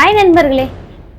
Hi நண்பர்களே.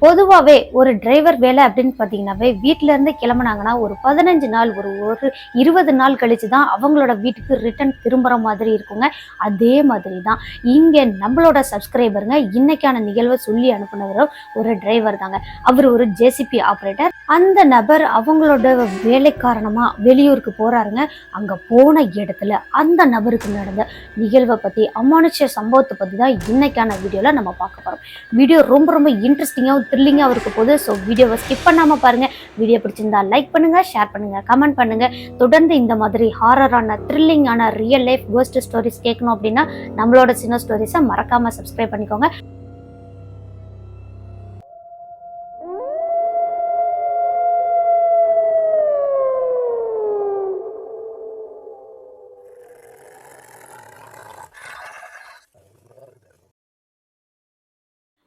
பொதுவாகவே ஒரு டிரைவர் வேலை அப்படின்னு பார்த்தீங்கன்னாவே வீட்டிலேருந்து கிளம்புனாங்கன்னா ஒரு பதினஞ்சு நாள் ஒரு ஒரு இருபது நாள் கழிச்சு தான் அவங்களோட வீட்டுக்கு ரிட்டர்ன் திரும்புகிற மாதிரி இருக்குங்க. அதே மாதிரி தான் இங்கே நம்மளோட சப்ஸ்கிரைபருங்க இன்னைக்கான நிகழ்வை சொல்லி அனுப்புனவரும் ஒரு டிரைவர் தாங்க. அவர் ஒரு ஜேசிபி ஆப்ரேட்டர் அந்த நபர் அவங்களோட வேலை காரணமாக வெளியூருக்கு போகிறாருங்க அங்கே போன இடத்துல அந்த நபருக்கு நடந்த நிகழ்வை பற்றி அமானுஷ்ய சம்பவத்தை பற்றி தான் இன்னைக்கான வீடியோவில் நம்ம பார்க்க போகிறோம் வீடியோ ரொம்ப ரொம்ப இன்ட்ரெஸ்டிங்காகவும் த்ரில்லிங்காக இருக்க போது ஸோ வீடியோவை ஸ்கிப் பண்ணாமல் பாருங்கள் வீடியோ பிடிச்சிருந்தா லைக் பண்ணுங்கள் ஷேர் பண்ணுங்கள் கமெண்ட் பண்ணுங்கள் தொடர்ந்து இந்த மாதிரி ஹாரரான த்ரில்லிங்கான ரியல் லைஃப் கோஸ்ட் ஸ்டோரிஸ் கேட்கணும் அப்படின்னா நம்மளோட சின்ன ஸ்டோரிஸை மறக்காமல் சப்ஸ்கிரைப் பண்ணிக்கோங்க.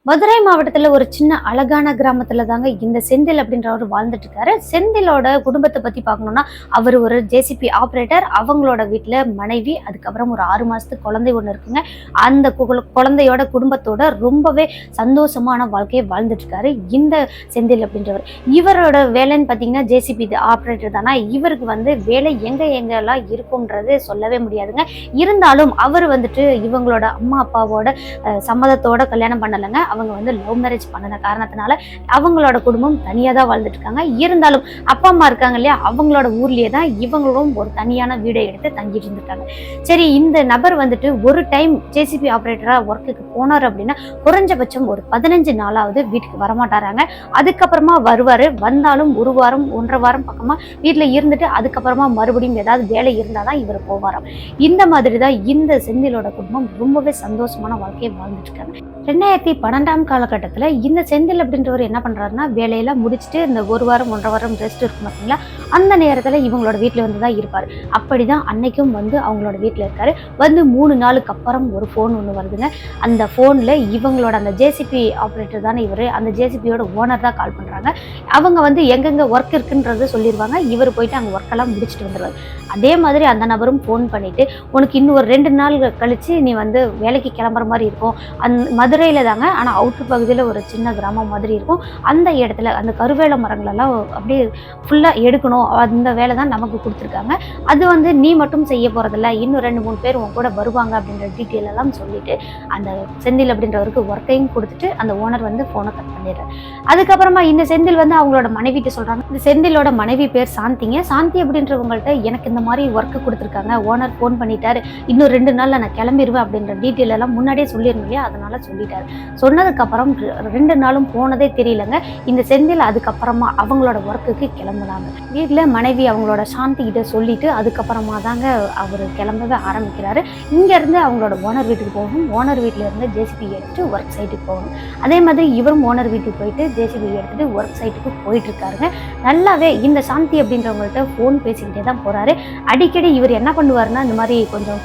மதுரை மாவட்டத்தில் ஒரு சின்ன அழகான கிராமத்தில் தாங்க இந்த செந்தில் அப்படின்றவர் வாழ்ந்துட்டு இருக்காரு செந்திலோட குடும்பத்தை பற்றி பார்க்கணும்னா அவர் ஒரு ஜேசிபி ஆப்ரேட்டர் அவங்களோட வீட்டில் மனைவி அதுக்கப்புறம் ஒரு ஆறு மாதத்துக்கு குழந்தை ஒன்று இருக்குங்க. அந்த கு- குழந்தையோட குடும்பத்தோட ரொம்பவே சந்தோஷமான வாழ்க்கையை வாழ்ந்துட்டு இருக்காரு இந்த செந்தில் அப்படின்றவர். இவரோட வேலைன்னு பார்த்தீங்கன்னா ஜேசிபி ஆப்ரேட்டர் தானா இவருக்கு வந்து வேலை எங்கே எங்கெல்லாம் இருக்கும்ன்றது சொல்லவே முடியாதுங்க. இருந்தாலும் அவர் வந்துட்டு இவங்களோட அம்மா அப்பாவோட சம்மதத்தோட கல்யாணம் பண்ணலைங்க. அவங்க வந்து லவ் மேரேஜ் பண்ணின காரணத்தினால அவங்களோட குடும்பம் தனியாக தான் வாழ்ந்துட்டு இருக்காங்க இருந்தாலும் அப்பா அம்மா இருக்காங்க இல்லையா அவங்களோட ஊர்லயே தான் இவங்களும் ஒரு தனியான வீடை எடுத்து தங்கிட்டு இருந்துட்டாங்க. சரி இந்த நபர் வந்துட்டு ஒரு டைம் ஜேசிபி ஆப்ரேட்டராக ஒர்க்குக்கு போனார் அப்படின்னா குறைஞ்சபட்சம் ஒரு பதினஞ்சு நாளாவது வீட்டுக்கு வரமாட்டாராங்க. அதுக்கப்புறமா வருவாரு வந்தாலும் ஒரு வாரம் ஒன்றரை வாரம் பக்கமா வீட்டில் இருந்துட்டு அதுக்கப்புறமா மறுபடியும் ஏதாவது வேலை இருந்தாதான் இவர் போவாராம். இந்த மாதிரி தான் இந்த செந்திலோட குடும்பம் ரொம்பவே சந்தோஷமான வாழ்க்கையை வாழ்ந்துட்டு இருக்காங்க ரெண்டாயிரத்தி பன்னெண்டாம் காலகட்டத்தில் இந்த செந்தில் அப்படின்றவர் என்ன பண்ணுறாருன்னா வேலையெல்லாம் முடிச்சுட்டு இந்த ஒரு வாரம் ஒன்றரை வாரம் ரெஸ்ட் இருக்கும் பார்த்தீங்களா அந்த நேரத்தில் இவங்களோட வீட்டில் வந்து தான் இருப்பார். அப்படி தான் அன்னைக்கும் வந்து அவங்களோட வீட்டில் இருக்கார். வந்து மூணு நாளுக்கு அப்புறம் ஒரு ஃபோன் ஒன்று வருதுங்க. அந்த ஃபோனில் இவங்களோட அந்த ஜேசிபி ஆப்ரேட்டர் தானே இவர். அந்த ஜேசிபியோட ஓனர் தான் கால் பண்ணுறாங்க அவங்க வந்து எங்கெங்கே ஒர்க் இருக்குன்றதை சொல்லிடுவாங்க இவர் போயிட்டு அங்கே ஒர்க்கெல்லாம் முடிச்சுட்டு வந்துடுவார் அதே மாதிரி அந்த நபரும் ஃபோன் பண்ணிவிட்டு உனக்கு இன்னும் ஒரு ரெண்டு நாள் கழித்து நீ வந்து வேலைக்கு கிளம்புற மாதிரி இருக்கும். அந் மதுரையில் தாங்க ஆனால் அவுட்ரு பகுதியில் ஒரு சின்ன கிராமம் மாதிரி இருக்கும். அந்த இடத்துல அந்த கருவேல மரங்களெல்லாம் அப்படியே ஃபுல்லாக எடுக்கணும். அந்த வேலை தான் நமக்கு கொடுத்துருக்காங்க. அது வந்து நீ மட்டும் செய்ய போகிறதில்ல இன்னும் ரெண்டு மூணு பேர் உன் கூட வருவாங்க அப்படின்ற டீட்டெயில் எல்லாம் சொல்லிவிட்டு அந்த செந்தில் அப்படின்றவருக்கு ஒர்க்கையும் கொடுத்துட்டு அந்த ஓனர் வந்து ஃபோனை கட் பண்ணிடுறாரு. அதுக்கப்புறமா இந்த செந்தில் வந்து அவங்களோட மனைவிட்டு சொல்கிறாங்க இந்த செந்திலோட மனைவி பேர் சாந்திங்க. சாந்தி அப்படின்றவங்கள்ட்ட எனக்கு இந்த மாதிரி ஒர்க்கு கொடுத்துருக்காங்க. ஓனர் ஃபோன் பண்ணிட்டார். இன்னும் ரெண்டு நாளில் நான் கிளம்பிடுவேன் அப்படின்ற டீட்டெயில் எல்லாம் முன்னாடியே சொல்லியிருந்தேன் இல்லையா? அதனால் சொல்லிட்டார். சொன்னதுக்கப்புறம் ரெண்டு நாளும் போனதே தெரியலங்க. இந்த செந்தில் அதுக்கப்புறமா அவங்களோட ஒர்க்குக்கு கிளம்புனாங்க. வீட்டில் மனைவி அவங்களோட சாந்தி கிட்ட சொல்லிட்டு அதுக்கப்புறமா தாங்க அவர் கிளம்பவே ஆரம்பிக்கிறாரு. இங்கேருந்து அவங்களோட ஓனர் வீட்டுக்கு போகணும். ஓனர் வீட்டில் இருந்து ஜேசிபி எடுத்துட்டு ஒர்க் சைட்டுக்கு போகணும். அதே மாதிரி இவரும் ஓனர் வீட்டுக்கு போயிட்டு ஜேசிபி எடுத்துட்டு ஒர்க் சைட்டுக்கு போயிட்டு இருக்காருங்க. நல்லாவே இந்த சாந்தி அப்படின்றவங்கள்ட்ட ஃபோன் பேசிக்கிட்டே தான் போகிறாரு அடிக்கடி இவர் என்ன பண்ணுவார்னா இந்த மாதிரி கொஞ்சம்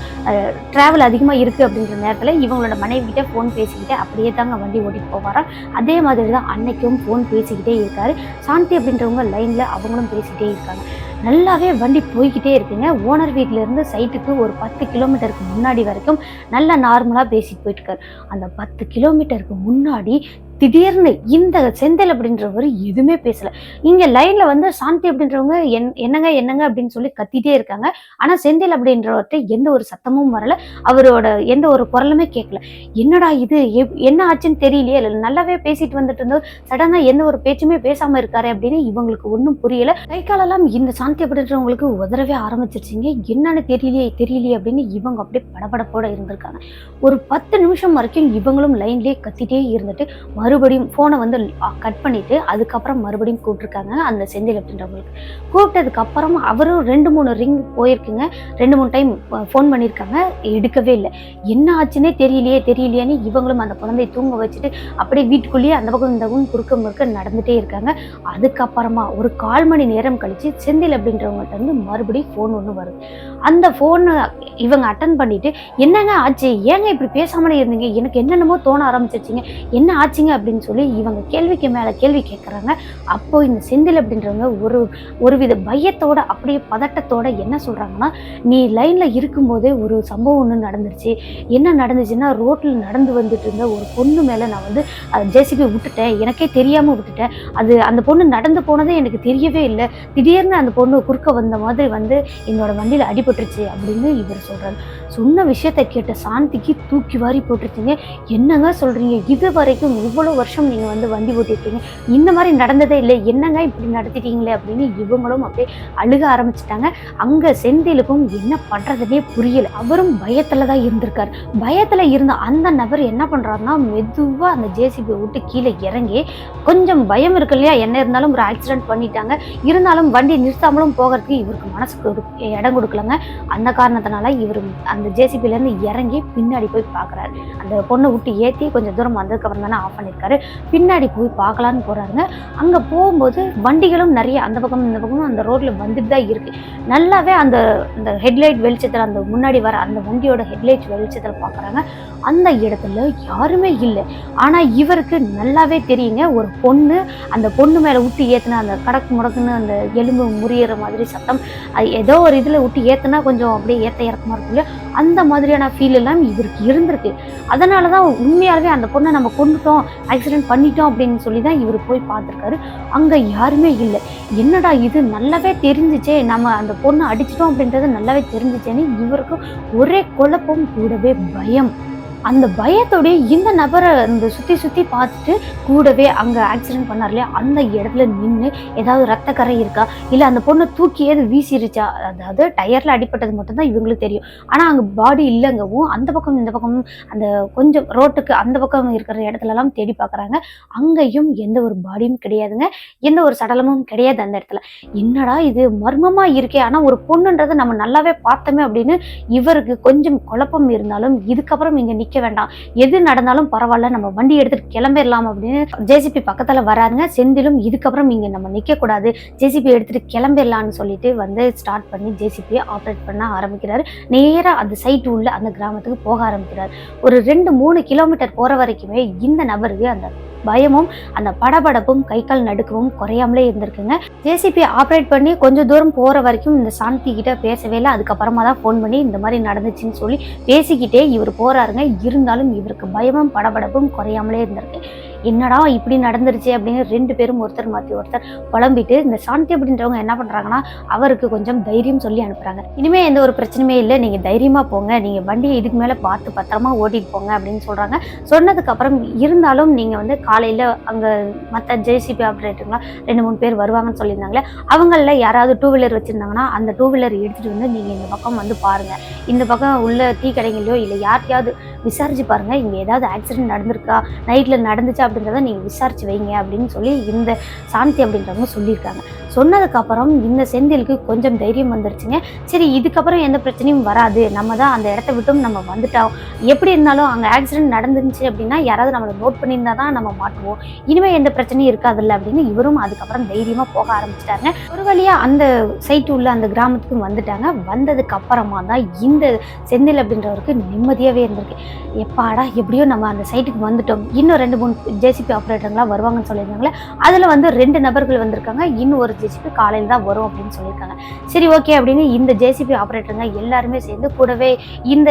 ட்ராவல் அதிகமாக இருக்குது அப்படின்ற நேரத்தில் இவங்களோட மனைவி ஃபோன் பேசிக்கிட்டே அப்படியே தாங்க வண்டி ஓட்டிட்டு போவாராம் அதே மாதிரி தான் அன்னைக்கும் ஃபோன் பேசிக்கிட்டே இருக்காரு. சாந்தி அப்படின்றவங்க லைனில் அவங்களும் பேசிக்கிட்டே இருக்காங்க. நல்லாவே வண்டி போய்கிட்டே இருக்குங்க. ஓனர் வீட்டிலேருந்து இருந்து சைட்டுக்கு ஒரு பத்து கிலோமீட்டருக்கு முன்னாடி வரைக்கும் நல்லா நார்மலாக பேசிட்டு போயிட்டுருக்காரு. அந்த பத்து கிலோமீட்டருக்கு முன்னாடி திடீர்னு இந்த செந்தில் அப்படின்றவர் எதுவுமே பேசல. இங்க லைன்ல வந்து சாந்தி அப்படின்றவங்க என் என்னங்க என்னங்க அப்படின்னு சொல்லி கத்திட்டே இருக்காங்க. ஆனா செந்தில் அப்படின்றவர்கிட்ட எந்த ஒரு சத்தமும் வரல. அவரோட எந்த ஒரு குரலுமே கேட்கல என்னடா இது? எப்- என்ன ஆச்சுன்னு தெரியலையே. இல்லை நல்லாவே பேசிட்டு வந்துட்டு இருந்தோம் சடனா எந்த ஒரு பேச்சுமே பேசாம இருக்காரு அப்படின்னு இவங்களுக்கு ஒன்றும் புரியல. கை காலெல்லாம் இந்த சாந்தி அப்படின்றவங்களுக்கு உதறவே ஆரம்பிச்சிருச்சிங்க. என்னன்னு தெரியலையே தெரியலையே அப்படின்னு இவங்க அப்படியே படபடப்போட இருந்திருக்காங்க. ஒரு பத்து நிமிஷம் வரைக்கும் இவங்களும் லைன்லயே கத்திட்டே இருந்துட்டு மறுபடியும் ஃபோனை வந்து கட் பண்ணிவிட்டு அதுக்கப்புறம் மறுபடியும் கூப்பிட்ருக்காங்க அந்த செந்தில் அப்படின்றவங்களுக்கு. கூப்பிட்டதுக்கப்புறம் அவரும் ரெண்டு மூணு ரிங் போயிருக்குங்க. ரெண்டு மூணு டைம் ஃபோன் பண்ணியிருக்காங்க. எடுக்கவே இல்லை. என்ன ஆச்சுன்னே தெரியலையே தெரியலையேன்னு இவங்களும் அந்த குழந்தையை தூங்க வச்சுட்டு அப்படியே வீட்டுக்குள்ளேயே அந்த பக்கம் இந்த பக்கம் குறுக்க முறுக்க நடந்துகிட்டே இருக்காங்க. அதுக்கப்புறமா ஒரு கால் மணி நேரம் கழித்து செந்தில் அப்படின்றவங்கள்ட்ட வந்து மறுபடியும் ஃபோன் ஒன்று வருது. அந்த ஃபோனை இவங்க அட்டன் பண்ணிவிட்டு என்னங்க ஆச்சு? ஏங்க இப்படி பேசாமலே இருந்தீங்க? எனக்கு என்னென்னமோ தோண ஆரம்பிச்சிருச்சிங்க. என்ன ஆச்சுங்க அப்படின்னு சொல்லி இவங்க கேள்விக்கு மேலே கேள்வி கேட்குறாங்க அப்போ இந்த செந்தில் அப்படின்றவங்க ஒரு ஒருவித பயத்தோட அப்படியே பதட்டத்தோட என்ன சொல்கிறாங்கன்னா நீ லைனில் இருக்கும்போதே ஒரு சம்பவம் ஒன்று நடந்துருச்சு. என்ன நடந்துச்சுன்னா ரோட்டில் நடந்து வந்துட்டு இருந்த ஒரு பொண்ணு மேலே நான் வந்து ஜேசிபி விட்டுட்டேன். எனக்கே தெரியாமல் விட்டுட்டேன். அது அந்த பொண்ணு நடந்து போனதே எனக்கு தெரியவே இல்லை. திடீர்னு அந்த பொண்ணு குறுக்க வந்த மாதிரி வந்து என்னோட வண்டியில் அடிபட்டுருச்சு அப்படின்னு இவர் சொல்கிறார் சொன்ன விஷயத்தை கேட்ட சாந்திக்கு தூக்கி வாரி போட்டிருக்கீங்க. என்னங்க சொல்கிறீங்க இது வரைக்கும் இவ்வளோ வருஷம் நீங்கள் வந்து வண்டி ஓட்டிருக்கீங்க இந்த மாதிரி நடந்ததே இல்லை. என்னங்க இப்படி நடத்திட்டீங்களே அப்படின்னு இவங்களும் அப்படியே அழுக ஆரம்பிச்சிட்டாங்க. அங்கே செந்திலுக்கும் என்ன பண்ணுறதுனே புரியல. அவரும் பயத்தில் தான் இருந்திருக்கார். பயத்தில் இருந்த அந்த நபர் என்ன பண்ணுறாருன்னா மெதுவாக அந்த ஜேசிபி விட்டு கீழே இறங்கி கொஞ்சம் பயம் இருக்கு இல்லையா? என்ன இருந்தாலும் ஒரு ஆக்சிடென்ட் பண்ணிட்டாங்க. இருந்தாலும் வண்டி நிறுத்தாமலும் போகிறதுக்கு இவருக்கு மனசுக்கு ஒரு இடம் கொடுக்கலங்க. அந்த காரணத்தினால இவர் அந்த ஜேசிபிலேருந்து இறங்கி பின்னாடி போய் பார்க்குறாரு அந்த பொண்ணை விட்டு ஏற்றி கொஞ்சம் தூரம் வந்ததுக்கப்புறம் தானே ஆஃப் பண்ணியிருக்காரு பின்னாடி போய் பார்க்கலான்னு போகிறாருங்க அங்கே போகும்போது வண்டிகளும் நிறைய அந்த பக்கம் இந்த பக்கமும் அந்த ரோட்டில் வந்துட்டு தான் இருக்குது நல்லாவே அந்த அந்த ஹெட்லைட் வெளிச்சத்தில் அந்த முன்னாடி வர அந்த வண்டியோட ஹெட்லைட் வெளிச்சத்தில் பார்க்குறாங்க அந்த இடத்துல யாருமே இல்லை. ஆனால் இவருக்கு நல்லாவே தெரியுங்க. ஒரு பொண்ணு அந்த பொண்ணு மேலே விட்டு ஏற்றின அந்த கடக்கு முடக்குன்னு அந்த எலும்பு முறியிற மாதிரி சத்தம் அது ஏதோ ஒரு இதில் விட்டு ஏற்றுனா கொஞ்சம் அப்படியே ஏற்ற இறக்கமாக இருக்கும் இல்லையா? அந்த மாதிரியான ஃபீல் எல்லாம் இவருக்கு இருந்திருக்கு. அதனால தான் உண்மையாகவே அந்த பொண்ணை நம்ம கொண்டுட்டோம் ஆக்சிடென்ட் பண்ணிட்டோம் அப்படின்னு சொல்லி தான் இவர் போய் பார்த்துருக்காரு. அங்கே யாருமே இல்லை. என்னடா இது? நல்லாவே தெரிஞ்சிச்சே. நம்ம அந்த பொண்ணை அடிச்சிட்டோம் அப்படின்றது நல்லாவே தெரிஞ்சிச்சேன்னு இவருக்கு ஒரே குழப்பம் கூடவே பயம். அந்த பயத்தோடய இந்த நபரை இந்த சுற்றி சுற்றி பார்த்துட்டு கூடவே அங்கே ஆக்சிடென்ட் பண்ணார் இல்லையா? அந்த இடத்துல நின்று ஏதாவது ரத்த கரை இருக்கா? இல்லை அந்த பொண்ணை தூக்கி ஏது வீசிருச்சா? அதாவது டயரில் அடிப்பட்டது மட்டும்தான் இவங்களுக்கு தெரியும். ஆனால் அங்கே பாடி இல்லைங்கவும் அந்த பக்கம் இந்த பக்கம் அந்த கொஞ்சம் ரோட்டுக்கு அந்த பக்கம் இருக்கிற இடத்துலலாம் தேடி பார்க்குறாங்க. அங்கேயும் எந்த ஒரு பாடியும் கிடையாதுங்க. எந்த ஒரு சடலமும் கிடையாது அந்த இடத்துல. என்னடா இது? மர்மமாக இருக்கே. ஆனால் ஒரு பொண்ணுன்றதை நம்ம நல்லாவே பார்த்தோமே அப்படின்னு இவருக்கு கொஞ்சம் குழப்பம் இருந்தாலும் இதுக்கப்புறம் இங்கே நிற்க வேண்டாம். எது நடந்தாலும் பரவாயில்ல நம்ம வண்டி எடுத்துட்டு கிளம்பிடலாம் அப்படின்னு ஜேசிபி பக்கத்தில் வராருங்க. செந்திலும் இதுக்கப்புறம் இங்கே நம்ம நிற்கக்கூடாது ஜேசிபி எடுத்துட்டு கிளம்பிடலான்னு சொல்லிட்டு வந்து ஸ்டார்ட் பண்ணி ஜேசிபியை ஆப்ரேட் பண்ண ஆரம்பிக்கிறாரு. நேராக அந்த சைட் உள்ள அந்த கிராமத்துக்கு போக ஆரம்பிக்கிறார். ஒரு ரெண்டு மூணு கிலோமீட்டர் போகிற வரைக்குமே இந்த நபருக்கு அந்த பயமும் அந்த படபடப்பும் கை கால் நடுக்கவும் குறையாமலே இருந்திருக்குங்க. ஜேசிபி ஆப்ரேட் பண்ணி கொஞ்சம் தூரம் போகிற வரைக்கும் இந்த சாந்தி கிட்ட பேசவே இல்லை. அதுக்கப்புறமா தான் ஃபோன் பண்ணி இந்த மாதிரி நடந்துச்சுன்னு சொல்லி பேசிக்கிட்டே இவர் போறாருங்க. இருந்தாலும் இவருக்கு பயமும் படபடப்பும் குறையாமலே இருந்திருக்கு. என்னடா இப்படி நடந்துருச்சு அப்படின்னு ரெண்டு பேரும் ஒருத்தர் மாற்றி ஒருத்தர் புலம்பிட்டு இந்த சாந்தி அப்படின்றவங்க என்ன பண்ணுறாங்கன்னா அவருக்கு கொஞ்சம் தைரியம் சொல்லி அனுப்புகிறாங்க இனிமேல் எந்த ஒரு பிரச்சனையுமே இல்லை நீங்கள் தைரியமாக போங்க நீங்கள் வண்டியை இதுக்கு மேலே பார்த்து பத்திரமா ஓட்டிட்டு போங்க அப்படின்னு சொல்கிறாங்க சொன்னதுக்கப்புறம் இருந்தாலும் நீங்கள் வந்து காலையில் அங்கே மற்ற ஜேசிபி ஆப்ரேட்டர்லாம் ரெண்டு மூணு பேர் வருவாங்கன்னு சொல்லியிருந்தாங்களே அவங்களில் யாராவது டூ வீலர் வச்சுருந்தாங்கன்னா அந்த டூ வீலர் எடுத்துகிட்டு வந்து நீங்கள் இந்த பக்கம் வந்து பாருங்கள் இந்த பக்கம் உள்ள டீ கடைகளையோ இல்லை யார்கிட்டயாவது விசாரிச்சு பாருங்கள் இங்கே ஏதாவது ஆக்சிடென்ட் நடந்திருக்கா நைட்டில் நடந்துச்சா அப்படின்றத நீங்கள் விசாரிச்சு வைங்க அப்படின்னு சொல்லி இந்த சாந்தி அப்படின்றவங்க சொல்லியிருக்காங்க. சொன்னதுக்கப்புறம் இந்த செந்திலுக்கு கொஞ்சம் தைரியம் வந்துருச்சுங்க. சரி இதுக்கப்புறம் எந்த பிரச்சனையும் வராது. நம்ம தான் அந்த இடத்த விட்டும் நம்ம வந்துட்டோம். எப்படி இருந்தாலும் அங்கே ஆக்சிடென்ட் நடந்துருந்துச்சு அப்படின்னா யாராவது நம்மளை நோட் பண்ணியிருந்தா தான் நம்ம மாட்டுவோம். இனிமேல் எந்த பிரச்சனையும் இருக்காதுல்ல அப்படின்னு இவரும் அதுக்கப்புறம் தைரியமாக போக ஆரம்பிச்சிட்டாங்க ஒரு வழியாக அந்த சைட்டு உள்ள அந்த கிராமத்துக்கு வந்துட்டாங்க. வந்ததுக்கு அப்புறமா தான் இந்த செந்தில் அப்படின்றவருக்கு நிம்மதியாகவே இருந்திருக்கு. எப்பாடா எப்படியோ நம்ம அந்த சைட்டுக்கு வந்துட்டோம். இன்னும் ரெண்டு மூணு ஜேசிபி ஆப்ரேட்டர்லாம் வருவாங்கன்னு சொல்லியிருந்தாங்களே அதில் வந்து ரெண்டு நபர்கள் வந்திருக்காங்க. இன்னும் ஒரு ஜேசிபி காலையில் தான் வரும் அப்படின்னு சொல்லியிருக்காங்க. சரி ஓகே அப்படின்னு இந்த ஜேசிபி ஆப்ரேட்டருங்க எல்லாருமே சேர்ந்து கூடவே இந்த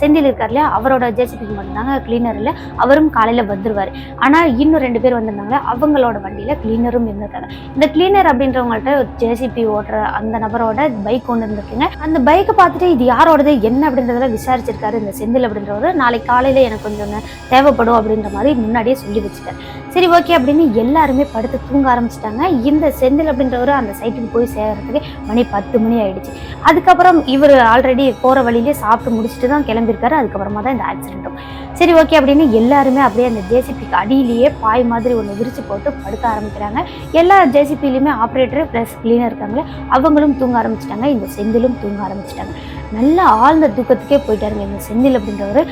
செந்தில் இருக்கார் இல்லையா அவரோட ஜேசிபிக்கு மட்டும்தாங்க கிளீனர் இல்லை அவரும் காலையில் வந்துருவார். ஆனால் இன்னும் ரெண்டு பேர் வந்திருந்தாங்க அவங்களோட வண்டியில் கிளீனரும் இருந்திருக்காங்க. இந்த கிளீனர் அப்படின்றவங்கள்ட்ட ஜேசிபி ஓட்டுற அந்த நபரோட பைக் ஒன்று இருந்திருக்குங்க. அந்த பைக்கை பார்த்துட்டு இது யாரோடது என்ன அப்படின்றதெல்லாம் விசாரிச்சிருக்காரு இந்த செந்தில் அப்படின்றவர். நாளைக்கு காலையில் எனக்கு கொஞ்சம் தேவைப்படும் அப்படின்ற மாதிரி முன்னாடியே சொல்லி বুঝবেন சரி ஓகே அப்படின்னு எல்லாருமே படுத்து தூங்க ஆரம்பிச்சிட்டாங்க. இந்த செந்தில் அப்படின்றவர் அந்த சைட்டுக்கு போய் சேர்றதுக்கு மணி பத்து மணி ஆயிடுச்சு. அதுக்கப்புறம் இவர் ஆல்ரெடி போகிற வழியிலே சாப்பிட்டு முடிச்சுட்டு தான் கிளம்பியிருக்காரு. அதுக்கப்புறமா தான் இந்த ஆக்சிடென்ட்டும் சரி ஓகே அப்படின்னு எல்லாருமே அப்படியே அந்த ஜேசிபிக்கு அடியிலேயே பாய் மாதிரி ஒன்று விரிச்சு போட்டு படுக்க ஆரம்பிக்கிறாங்க. எல்லா ஜேசிபிலையுமே ஆப்ரேட்டர் ப்ளஸ் கிளீனர் இருக்காங்களே அவங்களும் தூங்க ஆரம்பிச்சிட்டாங்க. இந்த செந்திலும் தூங்க ஆரம்பிச்சிட்டாங்க. நல்லா ஆழ்ந்த தூக்கத்துக்கே போயிட்டாருங்க இந்த செந்தில் அப்படின்றவர்.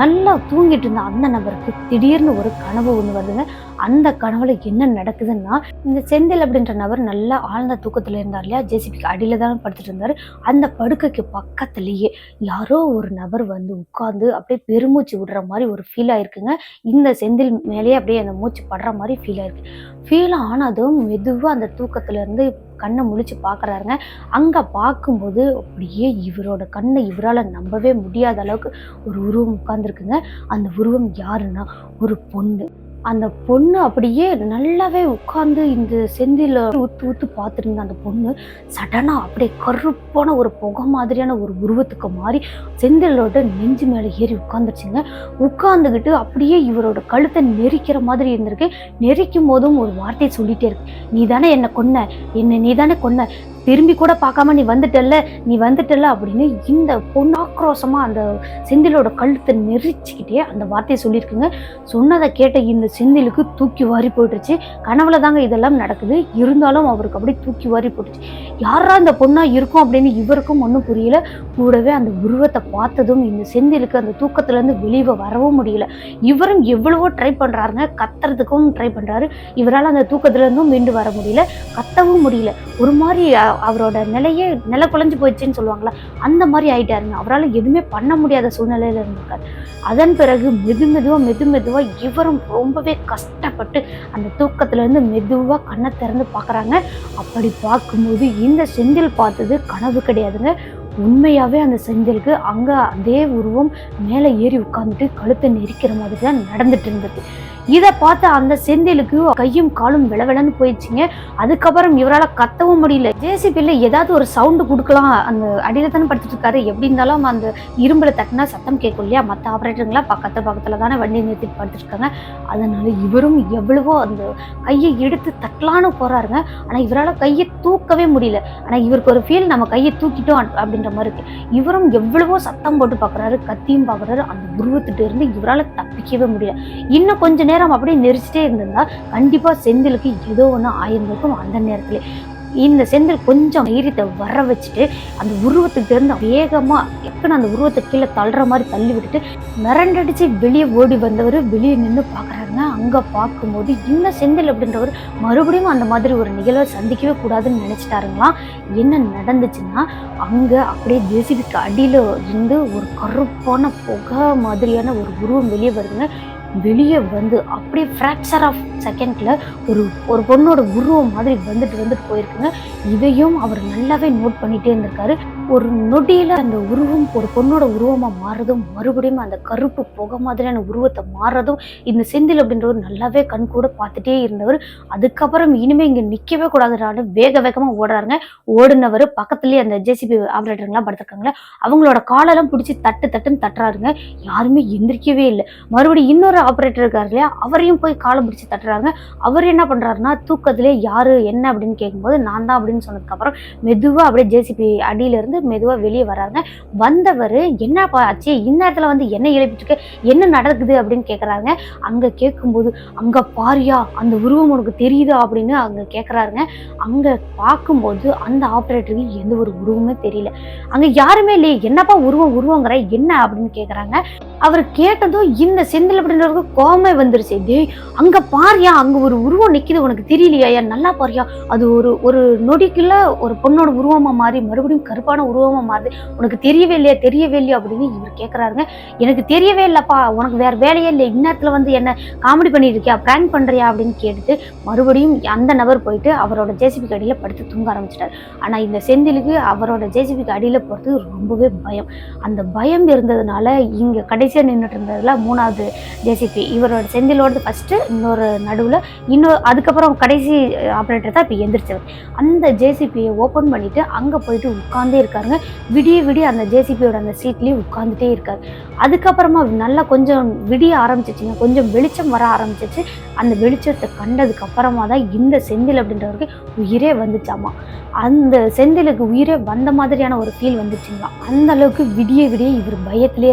நல்லா தூங்கிட்டு இருந்த அந்த நபருக்கு திடீர்னு ஒரு கனவு ஒன்று வருதுங்க. அந்த கனவுல என்ன நடக்குதுன்னா இந்த செந்தில் அப்படின்ற நபர் நல்லா ஆழ்ந்த தூக்கத்துல இருந்தார் இல்லையா? ஜேசிபிக்கு அடியில தான் படுத்துட்டு இருந்தார். அந்த படுக்கைக்கு பக்கத்துலயே யாரோ ஒரு நபர் வந்து உட்கார்ந்து அப்படியே பெருமூச்சு விடுற மாதிரி ஒரு ஃபீல் ஆயிருக்குங்க. இந்த செந்தில் மேலேயே அப்படியே அந்த மூச்சு படுற மாதிரி ஃபீல் ஆயிருக்கு. ஃபீல் ஆனதும் மெதுவா அந்த தூக்கத்துல இருந்து கண்ணை முழிச்சு பார்க்கறாருங்க அங்கே பார்க்கும்போது அப்படியே இவரோட கண்ணை இவரால் நம்பவே முடியாத அளவுக்கு ஒரு உருவம் உட்காந்துருக்குங்க அந்த உருவம் யாருன்னா ஒரு பொண்ணு. அந்த பொண்ணு அப்படியே நல்லாவே உட்காந்து இந்த செந்தில ஊத்து ஊத்து பார்த்துருந்த அந்த பொண்ணு சடனாக அப்படியே கருப்பான ஒரு புகை மாதிரியான ஒரு உருவத்துக்கு மாறி செந்திலோட நெஞ்சு மேலே ஏறி உட்காந்துருச்சுங்க உட்காந்துக்கிட்டு அப்படியே இவரோட கழுத்தை நெரிக்கிற மாதிரி இருந்திருக்கு. நெரிக்கும் போதும் ஒரு வார்த்தையை சொல்லிட்டே இருக்கு. நீ தானே என்னை கொன்ன? என்னை நீ தானே கொன்ன? திரும்பி கூட பார்க்காம நீ வந்துட்டல்ல நீ வந்துட்டல்ல அப்படின்னு இந்த பொண்ணு ஆக்ரோஷமாக அந்த செந்திலோட கழுத்தை நெரிச்சுக்கிட்டே அந்த வார்த்தையை சொல்லியிருக்குங்க. சொன்னதை கேட்ட இந்த செந்திலுக்கு தூக்கி வாரி போயிட்டுருச்சு கனவுல தாங்க இதெல்லாம் நடக்குது. இருந்தாலும் அவருக்கு அப்படியே தூக்கி வாரி போட்டுச்சு. யாரா இந்த பொண்ணா இருக்கும் அப்படின்னு இவருக்கும் ஒன்றும் புரியல. கூடவே அந்த உருவத்தை பார்த்ததும் இந்த செந்திலுக்கு அந்த தூக்கத்துல இருந்து வெளியே வரவும் முடியல. இவரும் எவ்வளவோ ட்ரை பண்றாருங்க. கத்துறதுக்கும் ட்ரை பண்றாரு. இவரால் அந்த தூக்கத்துல இருந்தும் மீண்டு வர முடியல. கத்தவும் முடியல. ஒரு மாதிரி அவரோட நிலையே நில குலைஞ்சு போயிடுச்சுன்னு சொல்லுவாங்களா அந்த மாதிரி ஆயிட்டாருங்க. அவரால் எதுவுமே பண்ண முடியாத சூழ்நிலையில் இருந்திருக்காரு. அதன் பிறகு மெது மெதுவாக மெது மெதுவாக இவரும் ரொம்பவே கஷ்டப்பட்டு அந்த தூக்கத்துலேருந்து இருந்து கண்ணை திறந்து பார்க்குறாங்க. அப்படி பார்க்கும்போது இந்த செந்தில் பார்த்தது கனவு கிடையாதுங்க. உண்மையாகவே அந்த செந்திலுக்கு அங்கே அதே உருவம் மேலே ஏறி உட்காந்துட்டு கழுத்தை நெரிக்கிற மாதிரி தான் நடந்துட்டு இருந்தது. இதை பார்த்து அந்த செந்திலுக்கு கையும் காலும் விளவிளன்னு போயிடுச்சுங்க. அதுக்கப்புறம் இவரால் கத்தவும் முடியல. ஜேசிபியில் ஏதாவது ஒரு சவுண்டு கொடுக்கலாம். அந்த அடியில் தானே படுத்துட்டு இருக்காரு. எப்படி இருந்தாலும் அந்த இரும்புல தட்டினா சத்தம் கேட்கும் இல்லையா? மற்ற ஆப்ரேட்டருங்களாம் பக்கத்து பக்கத்துல தானே வண்டி நிறுத்தி படுத்துட்டு இருக்காங்க. அதனால இவரும் எவ்வளவோ அந்த கையை எடுத்து தட்டலான்னு போறாருங்க. ஆனா இவரால் கையை தூக்கவே முடியல. ஆனா இவருக்கு ஒரு ஃபீல் நம்ம கையை தூக்கிட்டோம் அப்படின்ற மாதிரி இருக்கு. இவரும் எவ்வளவோ சத்தம் போட்டு பார்க்குறாரு கத்தியும் பார்க்குறாரு அந்த உருவத்திட்ட இருந்து இவரால் தப்பிக்கவே முடியல. இன்னும் கொஞ்ச நேரம் நேரம் அப்படியே நெரிச்சிட்டே இருந்திருந்தா கண்டிப்பாக செந்திலுக்கு ஏதோ ஒன்று ஆயிருந்திருக்கும் அந்த நேரத்துல. இந்த செந்தில் கொஞ்சம் தைரியத்தை வர வச்சுட்டு அந்த உருவத்துக்கு இருந்து வேகமாக எப்படின்னு அந்த உருவத்தை கீழே தள்ளுற மாதிரி தள்ளி விட்டுட்டு மிரண்டடிச்சு வெளியே ஓடி வந்தவர் வெளியே நின்று பார்க்கறாருங்க அங்கே பார்க்கும்போது இந்த செந்தில் அப்படின்றவர் மறுபடியும் அந்த மாதிரி ஒரு நிகழ்வை சந்திக்கவே கூடாதுன்னு நினச்சிட்டாருங்களாம் என்ன நடந்துச்சுன்னா அங்கே அப்படியே ஜெசிபிக்கு அடியில் இருந்து ஒரு கருப்பான புகை மாதிரியான ஒரு உருவம் வெளியே வருதுங்க. வெளியே வந்து அப்படியே ஃப்ராக்சர் ஆஃப் செகண்டில் ஒரு ஒரு பொண்ணோட உருவம் மாதிரி வந்துட்டு வந்துட்டு போயிருக்குங்க. இதையும் அவர் நல்லாவே நோட் பண்ணிகிட்டே இருந்திருக்காரு. ஒரு நொடியில் அந்த உருவம் ஒரு பொண்ணோட உருவமாக மாறுறதும் மறுபடியும் அந்த கருப்பு புகை மாதிரியான உருவத்தை மாறுறதும் இந்த செந்தில் அப்படின்றவர் நல்லாவே கண் கூட பார்த்துட்டே இருந்தவர். அதுக்கப்புறம் இனிமேல் இங்கே நிற்கவே கூடாதுன்னு வேக வேகமாக ஓடுறாருங்க. ஓடுனவர் பக்கத்துலேயே அந்த ஜேசிபி ஆபரேட்டருங்களாம் படுத்துருக்காங்களே அவங்களோட காலெல்லாம் பிடிச்சி தட்டு தட்டுன்னு தட்டுறாருங்க. யாருமே எந்திரிக்கவே இல்லை. மறுபடியும் இன்னொரு ஆப்ரேட்டர் இருக்கார் இல்லையா அவரையும் போய் காலை பிடிச்சி தட்டுறாங்க அவர் என்ன பண்ணுறாருன்னா தூக்கத்திலே யார் என்ன அப்படின்னு கேட்கும்போது நான் தான் அப்படின்னு சொன்னதுக்கப்புறம் மெதுவாக அப்படியே ஜேசிபி அடியில வந்து மெதுவா வெளியே வர்றாங்க வந்தவர் என்னப்பா ஆச்சு? இந்நேரத்துல வந்து என்ன எழுப்பிட்டு என்ன நடக்குது? அப்படின்னு கேட்குறாங்க அங்க கேட்கும்போது அங்க பாரியா? அந்த உருவம் உனக்கு தெரியுதா? அப்படின்னு அங்க கேட்குறாருங்க அங்க பார்க்கும்போது அந்த ஆப்ரேட்டருக்கு எந்த ஒரு உருவமே தெரியல. அங்க யாருமே இல்லையே. என்னப்பா உருவம்? உருவங்கிற? என்ன? அப்படின்னு கேட்குறாங்க அவர் கேட்டதும் இந்த செந்தில் அப்படின்றவருக்கு கோமே வந்துருச்சு. டேய் அங்க பாரியா? அங்க ஒரு உருவம் நிக்குது உனக்கு தெரியலையா? ஏன் நல்லா பாரியா? அது ஒரு ஒரு நொடிக்குள்ள ஒரு பொண்ணோட உருவமா மாறி மறுபடியும் கருப்பான உருவமா மாறுது. உனக்கு தெரியவே இல்லையா? தெரியவே இல்லையா? அப்படின்னு இவர் கேக்குறாருங்க. எனக்கு தெரியவே இல்லைப்பா. உனக்கு வேற வேலையே இல்லை இந்நேரத்துல வந்து என்ன காமெடி பண்ணிட்டு இருக்கியா பிராங்க் பண்றியா? அப்படின்னு கேட்டுட்டு மறுபடியும் அந்த நபர் போயிட்டு அவரோட ஜேசிபிக்கு அடியில் படுத்து தூங்க ஆரம்பிச்சிட்டார். ஆனா இந்த செந்திலுக்கு அவரோட ஜேசிபிக்கு அடியில் போறது ரொம்பவே பயம். அந்த பயம் இருந்ததுனால இங்க கடைசியா நின்றுட்டு இருந்ததுல மூணாவது ஜேசிபி இவரோட செந்திலோடது ஃபர்ஸ்ட் இன்னொரு நடுவுல இன்னொரு அதுக்கப்புறம் கடைசி ஆப்ரேட்டர் தான் இப்போ எந்திரிச்சவர். அந்த ஜேசிபியை ஓப்பன் பண்ணிட்டு அங்கே போயிட்டு உட்காந்தே இருக்காருங்க. விடிய விடிய அந்த ஜேசிபியோட அந்த சீட்லயே உட்காந்துட்டே இருக்காரு. அதுக்கப்புறமா நல்லா கொஞ்சம் விடிய ஆரம்பிச்சிச்சுங்க. கொஞ்சம் வெளிச்சம் வர ஆரம்பிச்சிச்சு. அந்த வெளிச்சத்தை கண்டதுக்கு அப்புறமா தான் இந்த செந்தில் அப்படின்றவருக்கு உயிரே வந்துச்சாமா. அந்த செந்திலுக்கு உயிரே வந்த மாதிரியான ஒரு ஃபீல் வந்துச்சுங்களா அந்த அளவுக்கு விடிய விடிய இவர் பயத்திலே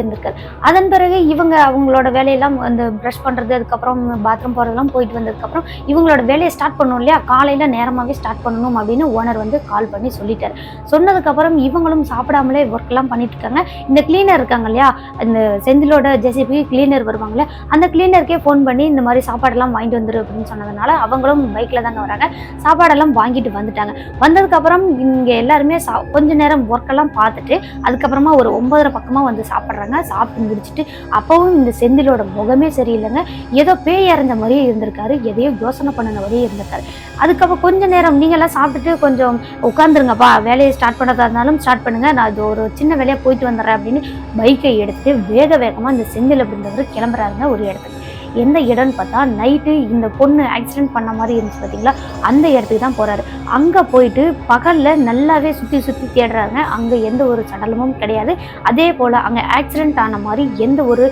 அதை அதன் பிறகு இவங்க அவங்களோட வேலையெல்லாம் அந்த ப்ரஷ் பண்ணுறது அதுக்கப்புறம் பாத்ரூம் போகிறதெல்லாம் போயிட்டு வந்ததுக்கப்புறம் இவங்களோட வேலையை ஸ்டார்ட் பண்ணணும் இல்லையா? காலையில் நேரமாகவே ஸ்டார்ட் பண்ணணும் அப்படின்னு ஓனர் வந்து கால் பண்ணி சொல்லிட்டார். சொன்னதுக்கப்புறம் இவங்களும் சாப்பிடாமலே ஒர்க்லாம் பண்ணிட்டு இருக்காங்க. இந்த கிளீனர் இருக்காங்க இல்லையா? இந்த செந்திலோட ஜெசிபி கிளீனர் வருவாங்கல்ல அந்த கிளீனருக்கே ஃபோன் பண்ணி இந்த மாதிரி சாப்பாடெல்லாம் வாங்கிட்டு வந்துரு அப்படின்னு சொன்னதுனால அவங்களும் பைக்கில் தாங்க வராங்க. சாப்பாடெல்லாம் வாங்கிட்டு வந்துட்டாங்க. வந்ததுக்கப்புறம் இங்கே எல்லாருமே சா கொஞ்ச நேரம் ஒர்க்கெல்லாம் பார்த்துட்டு அதுக்கப்புறமா ஒரு ஒன்பதரை பக்கமாக வந்து சாப்பிட்றாங்க. சாப்பிட்டு வச்சுட்டு அப்போவும் இந்த செந்திலோட முகமே சரியில்லைங்க. ஏதோ பேய் இறந்த மாதிரியே இருந்திருக்காரு. எதையோ யோசனை பண்ணின மாதிரியே இருந்திருக்காரு. அதுக்கப்புறம் கொஞ்ச நேரம் நீங்களாம் சாப்பிட்டுட்டு கொஞ்சம் உட்காந்துருங்கப்பா வேலையை ஸ்டார்ட் பண்ணதா இருந்தாலும் ஸ்டார்ட் பண்ணுங்கள் நான் அது ஒரு சின்ன வேலையாக போயிட்டு வந்துடுறேன் அப்படின்னு பைக்கை எடுத்துட்டு வேக வேகமாக இந்த செந்தில் அப்படின்றவர் கிளம்புறாருங்க ஒரு இடத்துக்கு. எந்த இடம்னு பார்த்தா நைட்டு இந்த பொண்ணு ஆக்சிடென்ட் பண்ண மாதிரி இருந்துச்சு பார்த்தீங்களா? அந்த இடத்துக்கு தான் போகிறாரு அங்கே போயிட்டு பகலில் நல்லாவே சுற்றி சுற்றி தேடுறாங்க. அங்கே எந்த ஒரு சடலமும் கிடையாது. அதே போல் அங்கே ஆக்சிடென்ட் ஆன மாதிரி எந்த ஒரு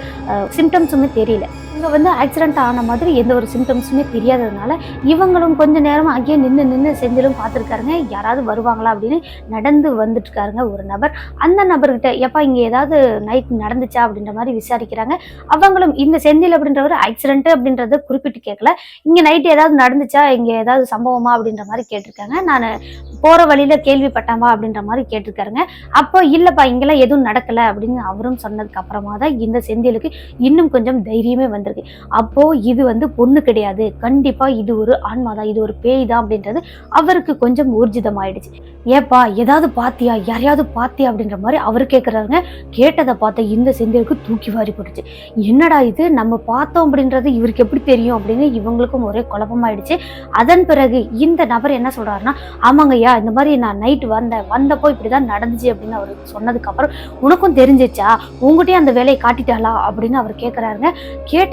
சிம்டம்ஸுமே தெரியல. இங்கே வந்து ஆக்சிடென்ட் ஆன மாதிரி எந்த ஒரு சிம்டம்ஸுமே தெரியாததுனால இவங்களும் கொஞ்ச நேரம் அங்கேயே நின்று நின்று செந்திலும் பார்த்துருக்காருங்க. யாராவது வருவாங்களா அப்படின்னு நடந்து வந்துட்டுருக்காருங்க ஒரு நபர். அந்த நபர்கிட்ட எப்பா இங்கே ஏதாவது நைட் நடந்துச்சா? அப்படின்ற மாதிரி விசாரிக்கிறாங்க. அவங்களும் இந்த செந்தில் அப்படின்றவர் ஆக்சிடென்ட் அப்படின்றத குறிப்பிட்டு கேட்கல. இங்கே நைட் ஏதாவது நடந்துச்சா? இங்கே ஏதாவது சம்பவமா? அப்படின்ற மாதிரி கேட்டிருக்காங்க. நான் போகிற வழியில் கேள்விப்பட்டாமா அப்படின்ற மாதிரி கேட்டிருக்காருங்க. அப்போ இல்லைப்பா இங்கெல்லாம் எதுவும் நடக்கலை அப்படின்னு அவரும் சொன்னதுக்கு அப்புறமா தான் இந்த செந்திலுக்கு இன்னும் கொஞ்சம் தைரியமே வந்திருக்கு அப்போ இது வந்து பொண்ணு கிடையாது. கண்டிப்பா இது ஒரு ஆன்மா தான் இது ஒரு பேய் தான் அப்படின்றது அவருக்கு கொஞ்சம் ஊர்ஜிதமாயிடுச்சு. ஏப்பா ஏதாவது பாத்தியா? யாரையாவது பாத்தியா? அப்படின்ற மாதிரி அவர் கேட்குறாருங்க கேட்டதை பார்த்த இந்த செந்திலுக்கு தூக்கி வாரி போட்டுச்சு. என்னடா இது? நம்ம பார்த்தோம் அப்படின்றது இவருக்கு எப்படி தெரியும் அப்படின்னு இவங்களுக்கும் ஒரே குழப்பமாயிடுச்சு. அதன் பிறகு இந்த நபர் என்ன சொல்றாருன்னா ஆமாங்கய்யா இந்த மாதிரி நான் நைட் வந்தேன். வந்தப்போ இப்படிதான் நடந்துச்சு அப்படின்னு அவர் சொன்னதுக்கு அப்புறம் உனக்கும் தெரிஞ்சிச்சா? உங்ககிட்டயே அந்த வேலையை காட்டிட்டாளா? அப்படின்னு அவர் கேட்குறாருங்க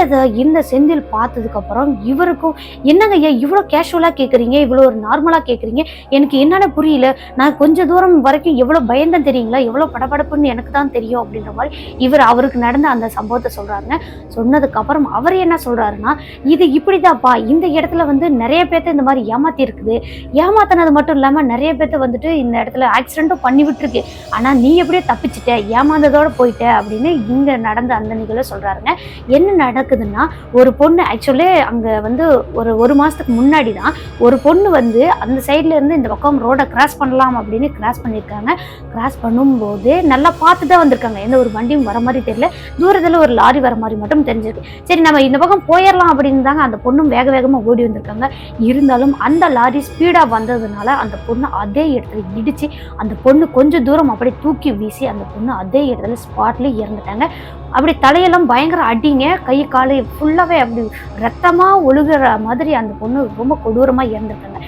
கேட்டதை இந்த செந்தில் பார்த்ததுக்கு அப்புறம் இவருக்கும் என்னங்க ஐயா இவ்வளோ கேஷுவலாக கேட்குறீங்க இவ்வளோ ஒரு நார்மலாக கேட்குறீங்க எனக்கு என்னென்ன புரியல. நான் கொஞ்சம் தூரம் வரைக்கும் எவ்வளோ பயந்தேன் தெரியுங்களா? எவ்வளோ படபடப்புன்னு எனக்கு தான் தெரியும் அப்படின்ற மாதிரி இவர் அவருக்கு நடந்த அந்த சம்பவத்தை சொல்கிறாருங்க சொன்னதுக்கப்புறம் அவர் என்ன சொல்கிறாருன்னா இது இப்படிதான்ப்பா இந்த இடத்துல வந்து நிறைய பேர்த்த இந்த மாதிரி ஏமாத்தி இருக்குது ஏமாத்தினது மட்டும் இல்லாமல் நிறைய பேர்த்த வந்துட்டு இந்த இடத்துல ஆக்சிடென்ட்டும் பண்ணி விட்டுருக்கு. ஆனால் நீ எப்படியோ தப்பிச்சிட்ட. ஏமாந்ததோடு போயிட்ட அப்படின்னு இங்கே நடந்த அந்த நிகழ்வு சொல்கிறாருங்க என்ன நடக்குதுன்னா ஒரு பொண்ணு ஆக்சுவலி அங்கே வந்து ஒரு ஒரு மாதத்துக்கு முன்னாடி தான் ஒரு பொண்ணு வந்து அந்த சைட்லேருந்து இந்த பக்கம் ரோடை கிராஸ் பண்ணலாம் அப்படின்னு கிராஸ் பண்ணியிருக்காங்க. கிராஸ் பண்ணும்போது நல்லா பார்த்து தான் வந்திருக்காங்க. எந்த ஒரு வண்டியும் வர மாதிரி தெரியல. தூரத்தில் ஒரு லாரி வர மாதிரி மட்டும் தெரிஞ்சிருக்கு. சரி நம்ம இந்த பக்கம் போயிடலாம் அப்படின்னு தாங்க அந்த பொண்ணும் வேக வேகமாக ஓடி வந்திருக்காங்க. இருந்தாலும் அந்த லாரி ஸ்பீடாக வந்ததுனால அந்த பொண்ணு அதே இடத்துல இடித்து அந்த பொண்ணு கொஞ்சம் தூரம் அப்படியே தூக்கி வீசி அந்த பொண்ணு அதே இடத்துல ஸ்பாட்லேயே இறந்துட்டாங்க. அப்படி தலையெல்லாம் பயங்கர அடிங்க கை காலு ஃபுல்லாகவே அப்படி ரத்தமாக ஒழுகுற மாதிரி அந்த பொண்ணு ரொம்ப கொடூரமாக இறந்துட்டாங்க.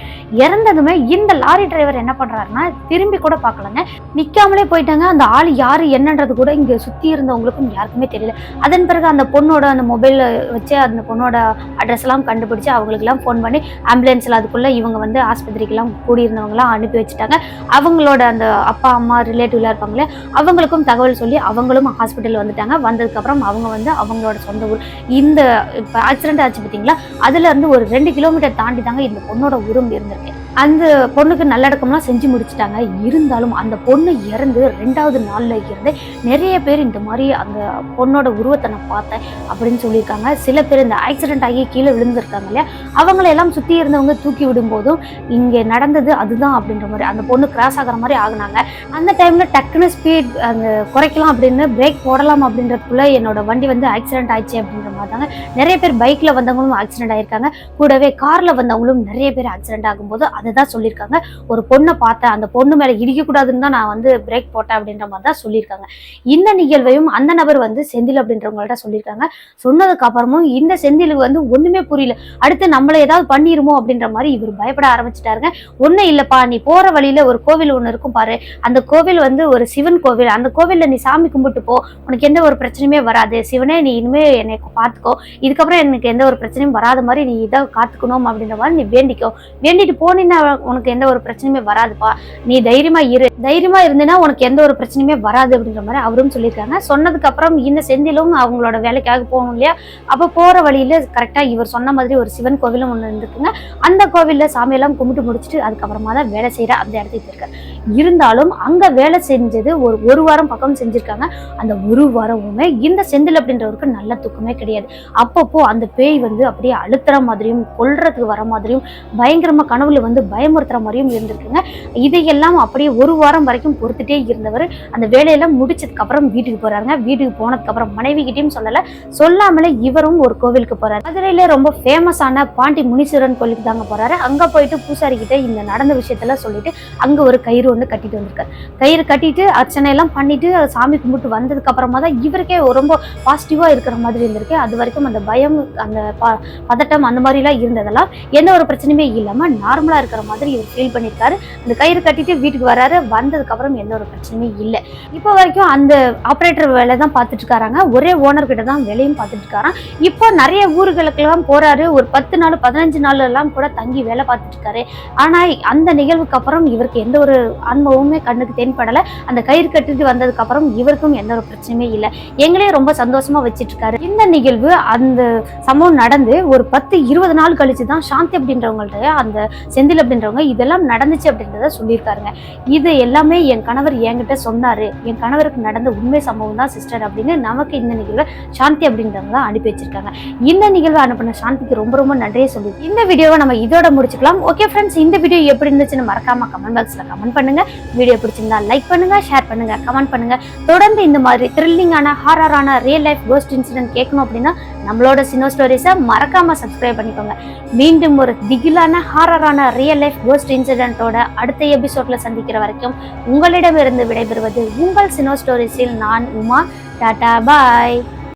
இறந்ததுமே இந்த லாரி டிரைவர் என்ன பண்ணுறாருன்னா திரும்பி கூட பார்க்கலங்க. நிற்காமலே போயிட்டாங்க. அந்த ஆள் யார் என்னன்றது கூட இங்கே சுற்றி இருந்தவங்களுக்கும் யாருக்குமே தெரியல. அதன் பிறகு அந்த பொண்ணோட அந்த மொபைலில் வச்சு அந்த பொண்ணோட அட்ரஸ் எல்லாம் கண்டுபிடிச்சு அவங்களுக்குலாம் ஃபோன் பண்ணி ஆம்புலன்ஸில் அதுக்குள்ளே இவங்க வந்து ஆஸ்பத்திரிக்கெல்லாம் கூடியிருந்தவங்களாம் அனுப்பி வச்சுட்டாங்க. அவங்களோட அந்த அப்பா அம்மா ரிலேட்டிவ்லாம் இருப்பாங்களே அவங்களுக்கும் தகவல் சொல்லி அவங்களும் ஹாஸ்பிட்டல் வந்துட்டாங்க. வந்ததுக்கப்புறம் அவங்க வந்து அவங்களோட சொந்த ஊர். இந்த இப்போ ஆக்சிடென்ட் ஆச்சு பார்த்தீங்களா? அதுலேருந்து ஒரு ரெண்டு கிலோமீட்டர் தாண்டி தாங்க இந்த பொண்ணோட உருவம் இருந்தது அந்த பொண்ணுக்கு நல்லடக்கம்லாம் செஞ்சு முடிச்சிட்டாங்க. இருந்தாலும் அந்த பொண்ணு இறந்து ரெண்டாவது நாளில் இருந்து நிறைய பேர் இந்த மாதிரி அந்த பொண்ணோட உருவத்தை நான் பார்த்தேன் அப்படின்னு சொல்லியிருக்காங்க. சில பேர் இந்த ஆக்சிடென்ட் ஆகி கீழே விழுந்திருக்காங்க இல்லையா? அவங்களையெல்லாம் சுற்றி இருந்தவங்க தூக்கி விடும்போதும் இங்கே நடந்தது அதுதான் அப்படின்ற மாதிரி அந்த பொண்ணு கிராஸ் ஆகிற மாதிரி ஆகினாங்க. அந்த டைமில் டக்குன்னு ஸ்பீட் அந்த குறைக்கலாம் அப்படின்னு பிரேக் போடலாம் அப்படின்றதுக்குள்ள என்னோட வண்டி வந்து ஆக்சிடென்ட் ஆயிடுச்சு அப்படின்ற மாதிரி தாங்க. நிறைய பேர் பைக்கில் வந்தவங்களும் ஆக்சிடென்ட் ஆகியிருக்காங்க கூடவே காரில் வந்தவங்களும் நிறைய பேர் ஆக்சிடென்ட் ஆகும்போது அதை அதுதான் சொல்லியிருக்காங்க. ஒரு பொண்ணை பார்த்தேன். அந்த பொண்ணு மேலே இடிக்கக்கூடாதுன்னு தான் நான் வந்து பிரேக் போட்டேன் அப்படின்ற மாதிரி தான் சொல்லியிருக்காங்க. இந்த நிகழ்வையும் அந்த நபர் வந்து செந்தில் அப்படின்றவங்கள்ட்ட சொல்லியிருக்காங்க. சொன்னதுக்கு அப்புறமும் இந்த செந்திலுக்கு வந்து ஒண்ணுமே புரியல. அடுத்து நம்மளை ஏதாவது பண்ணிருமோ அப்படின்ற மாதிரி இவர் பயப்பட ஆரம்பிச்சிட்டாருங்க. ஒன்றும் இல்லைப்பா நீ போற வழியில ஒரு கோவில் ஒன்று இருக்கும் பாரு. அந்த கோவில் வந்து ஒரு சிவன் கோவில். அந்த கோவிலில் நீ சாமி கும்பிட்டு போ. உனக்கு எந்த ஒரு பிரச்சனையுமே வராது. சிவனே நீ இனிமே என்னை பார்த்துக்கோ. இதுக்கப்புறம் எனக்கு எந்த ஒரு பிரச்சனையும் வராத மாதிரி நீ இதை காத்துக்கணும் அப்படின்ற மாதிரி நீ வேண்டிக்கோ. வேண்டிட்டு போனீன்னா உனக்கு எந்த ஒரு பிரச்சனையுமே வராதுப்பா. நீ தைரியமா இரு. தைரியமா இருந்தேன்னா உனக்கு எந்த ஒரு பிரச்சனையுமே வராது அப்படின்ற மாதிரி அவரும் சொல்லியிருக்காங்க. சொன்னதுக்கு அப்புறம் இந்த செந்திலும் அவங்களோட வேலைக்காக போகணும் இல்லையா? அப்போ போற வழியில கரெக்டா இவர் சொன்ன மாதிரி ஒரு சிவன் கோவிலும் ஒன்று இருந்துக்குங்க. அந்த கோவிலில் சாமியெல்லாம் கும்பிட்டு முடிச்சுட்டு அதுக்கப்புறமா தான் வேலை செய்யற அந்த இடத்துக்கு போயிருக்காரு. இருந்தாலும் அங்க வேலை செஞ்சது ஒரு ஒரு வாரம் பக்கம் செஞ்சிருக்காங்க. அந்த ஒரு வாரமுமே இந்த செந்தில் அப்படின்றவருக்கு நல்ல தூக்கமே கிடையாது. அப்பப்போ அந்த பேய் வந்து அப்படியே அழுத்துற மாதிரியும் கொல்றதுக்கு வர மாதிரியும் பயங்கரமா கனவுல வந்து வந்து பயமுறுத்துற மாதிரியும் இருந்திருக்குங்க. இதையெல்லாம் அப்படியே ஒரு வாரம் வரைக்கும் பொறுத்துட்டே இருந்தவர் அந்த வேலையெல்லாம் முடிச்சதுக்கு அப்புறம் வீட்டுக்கு போறாருங்க. வீட்டுக்கு போனதுக்கு அப்புறம் மனைவி கிட்டயும் சொல்லல. சொல்லாமலே இவரும் ஒரு கோவிலுக்கு போறாரு. மதுரையில ரொம்ப ஃபேமஸான பாண்டி முனீஸ்வரன் கோயிலுக்கு தாங்க போறாரு. அங்க போயிட்டு பூசாரி கிட்ட இந்த நடந்த விஷயத்தெல்லாம் சொல்லிட்டு அங்க ஒரு கயிறு ஒன்று கட்டிட்டு வந்திருக்காரு. கயிறு கட்டிட்டு அர்ச்சனை எல்லாம் பண்ணிட்டு சாமி கும்பிட்டு வந்ததுக்கு அப்புறமா தான் இவருக்கே ரொம்ப பாசிட்டிவா இருக்கிற மாதிரி இருந்திருக்கு. அது வரைக்கும் அந்த பயம் அந்த பதட்டம் அந்த மாதிரிலாம் இருந்ததெல்லாம் எந்த ஒரு பிரச்சனையுமே இல்லாம நார்மலா இருக்கிற மாதிரி இவர் ஃபீல் பண்ணியிருக்காரு அந்த கயிறு கட்டிட்டு வீட்டுக்கு வராரு. வந்ததுக்கப்புறம் எந்த ஒரு பிரச்சனையும் இல்லை. இப்போ வரைக்கும் அந்த ஆப்ரேட்டர் வேலை தான் பார்த்துட்டு இருக்காங்க ஒரே ஓனர் கிட்ட தான் வேலையும் பார்த்துட்டு இருக்காராம். இப்போ நிறைய ஊர்களுக்கெல்லாம் போறாரு. ஒரு பத்து நாள் பதினஞ்சு நாள் எல்லாம் கூட தங்கி வேலை பார்த்துட்டு இருக்காரு. ஆனா அந்த நிகழ்வுக்கு அப்புறம் இவருக்கு எந்த ஒரு அனுபவமுமே கண்ணுக்கு தென்படலை அந்த கயிறு கட்டிட்டு வந்ததுக்கு அப்புறம் இவருக்கும் எந்த ஒரு பிரச்சனையுமே இல்லை. எங்களையும் ரொம்ப சந்தோஷமா வச்சிட்டு இருக்காரு. இந்த நிகழ்வு அந்த சம்பவம் நடந்து ஒரு பத்து இருபது நாள் கழிச்சு தான் சாந்தி அப்படின்றவங்கள்ட்ட அந்த செந்தில் அப்படின்றவங்க இதெல்லாம் நடந்துச்சு அப்படின்றத சொல்லியிருக்காருங்க. இது எல்லாமே என் கணவர் என்கிட்ட சொன்னாரு. என் கணவருக்கு நடந்த உண்மை சம்பவம் தான் சிஸ்டர் அப்படின்னு நமக்கு இந்த நிகழ்வை சாந்தி அப்படின்றவங்க தான் அனுப்பி வச்சிருக்காங்க. இந்த நிகழ்வை அனுப்பின சாந்திக்கு ரொம்ப ரொம்ப நன்றியை சொல்லி இந்த வீடியோவை நம்ம இதோட முடிச்சுக்கலாம். ஓகே ஃப்ரெண்ட்ஸ் இந்த வீடியோ எப்படி இருந்துச்சுன்னு மறக்காம கமெண்ட் பாக்ஸ்ல கமெண்ட் பண்ணுங்க. வீடியோ பிடிச்சிருந்தா லைக் பண்ணுங்க ஷேர் பண்ணுங்க கமெண்ட் பண்ணுங்க. தொடர்ந்து இந்த மாதிரி த்ரில்லிங்கான ஹாரரான ரியல் லைஃப் கோஸ்ட் இன்சிடென்ட் கேட்கணும் அப்படின்னா நம்மளோட சினோ ஸ்டோரிஸை மறக்காமல் சப்ஸ்கிரைப் பண்ணிக்கோங்க. மீண்டும் ஒரு திகிலான ஹாரரான ரியல் லைஃப் கோஸ்ட் இன்சிடென்ட்டோட அடுத்த எபிசோட்ல சந்திக்கிற வரைக்கும் உங்களிடமிருந்து விடைபெறுவது உங்கள் சினோ ஸ்டோரிஸில் நான் உமா. டாடா பாய்.